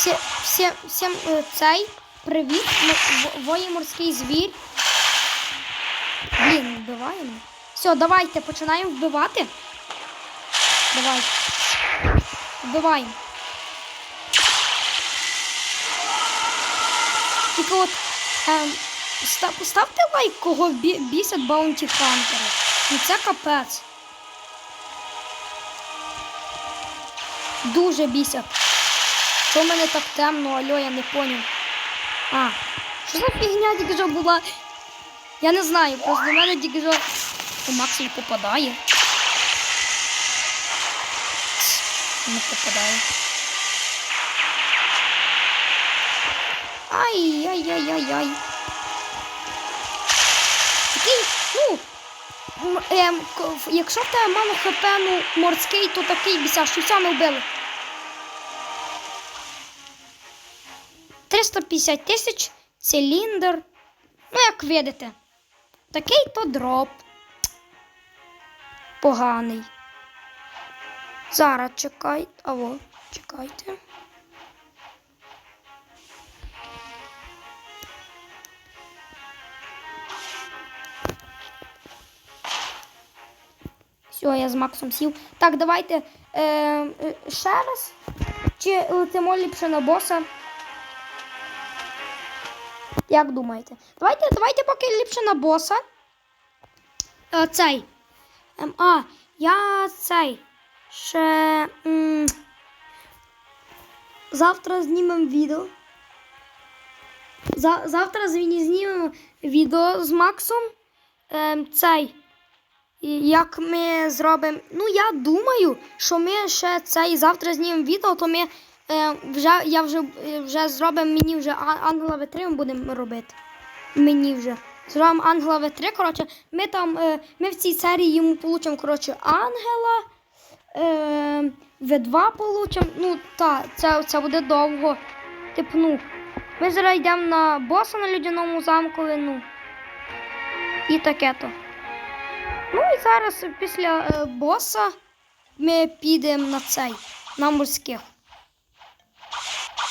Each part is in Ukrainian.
Всі, всі, всім е, цей привіт, воєморський звір. Блін, вбиваємо. Все, давайте починаємо вбивати. Давай. Вбиваємо. Тільки от ем, ста- поставте лайк, кого бі- бісять баунті хантери. Ну це капець. Дуже бісять. Що в мене так темно, алло, я не поняв. А, що за фігня тільки що була? Я не знаю, просто до мене тільки що у Макс не попадає. Не попадає. Ай-яй-яй-яй-яй. Такий, ну, ем, якщо в тебе мало хп, ну, морський, то такий бісящий, все, ми вбили. 350 тисяч, циліндр. Ну, як видите, такий то дроп. Поганий. Зараз чекайте. Аво, чекайте. Все, я з Максом сів. Так, давайте е, е, ще раз. Чи летимо ліпше на боса? Як думаєте? Давайте, давайте поки ліпше на боса. Е, цей. Ем, а, я цей. Ще. М, завтра знімемо відео. За, завтра зні- знімемо відео з Максом. Ем, цей. Як ми зробимо. Ну, я думаю, що ми ще цей завтра знімемо відео, то ми е, вже, я вже, е, вже зробимо мені вже ангела В3 ми будемо робити. Мені вже. Зробимо ангела В3. Коротше, ми там е, ми в цій серії йому получимо коротше, ангела. Е, В2 получимо. Ну, та, це, це буде довго. Типу, ну. Ми зараз йдемо на боса на людяному замкові, ну. І таке то. Ну і зараз після е, боса ми підемо на цей, на морських.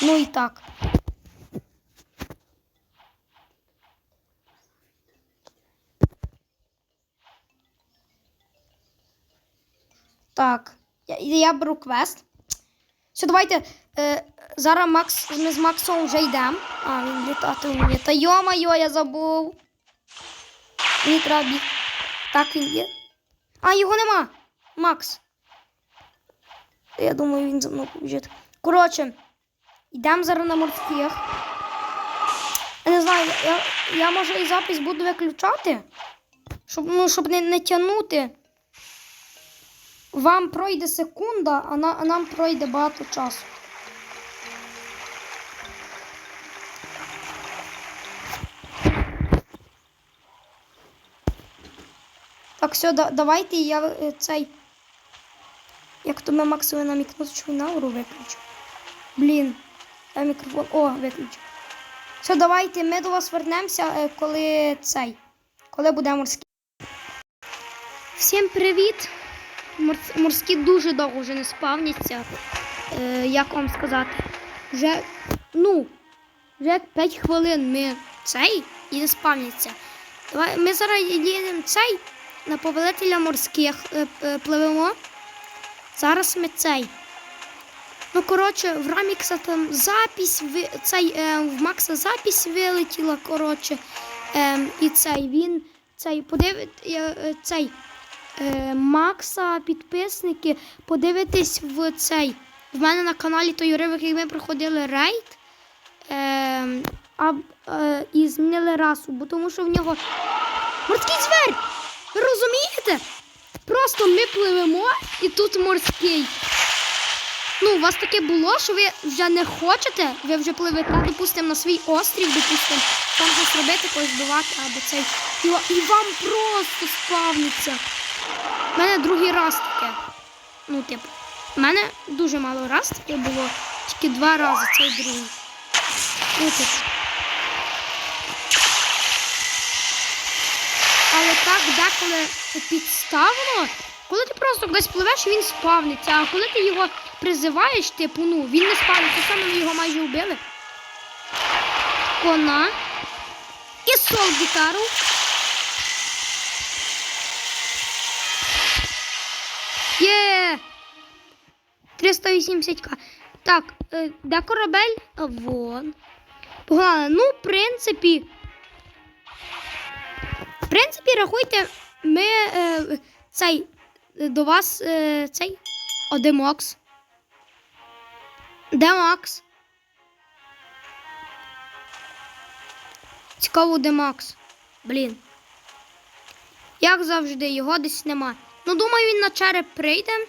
Ну і так. Так, я, я беру квест. Все, давайте. Е, зараз Макс, ми з Максом вже йдемо. А, він літати вміє. Та йо-майо, я забув. Мені треба біг. Так він є. А, його нема. Макс. Я думаю, він за мною побіжить. Коротше, йдемо зараз на морських. Не знаю, я, я може і запис буду виключати, щоб, ну, щоб не, не тягнути. Вам пройде секунда, а, на, а нам пройде багато часу. Так, все, да, давайте я е, цей. Як то ми Максові на мікноточку науру виключу. Блін, я мікрофон. О, виключу. Все, давайте ми до вас вернемося, е, коли цей. Коли буде морський. Всім привіт! Морс- Морські дуже довго вже не спавняться. Е, як вам сказати? Вже, ну, вже 5 хвилин ми цей і не спавняться. Давай, ми зараз їдемо цей на повелителя морських е, е, пливемо. Зараз ми цей. Ну, коротше, в Рамікса там запись, цей, е, в Макса запись вилетіла, коротше. Е, і цей він цей подивить, е, е, цей е, Макса, підписники, подивитись в цей. В мене на каналі той уривок, як ми проходили рейд. Е, а, е, і змінили расу, бо тому що в нього морський звір! Ви розумієте? Просто ми пливемо і тут морський. Ну, у вас таке було, що ви вже не хочете, ви вже пливете, допустимо, на свій острів, допустимо, там щось робити, когось вбивати або цей. І, і вам просто спавниться. У мене другий раз таке. Ну, типу, в мене дуже мало раз таке було, тільки два рази цей другий. Ну, типу. Але так деколи підставно коли ти просто десь пливеш, він спавниться, а коли ти його призиваєш, типу, ну, він не спавниться, саме його майже вбили. Кона. І сол гітару. Є! 380к. Так, е, де корабель? Вон. Погнали. Ну, в принципі. В принципі, рахуйте, ми е, цей е, до вас е, цей. О, де Макс? Цікаво, де Макс. Блін. Як завжди, його десь нема. Ну, думаю, він на череп прийде.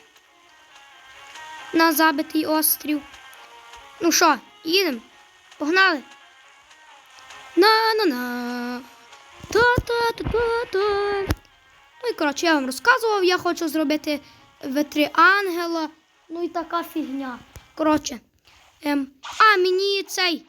На забитий острів. Ну що, їдемо? Погнали. На-на-на. Та-та-та-та-та. Ну і коротше, я вам розказував, я хочу зробити В3 ангела. Ну і така фігня. Коротше. Ем, а, мені цей.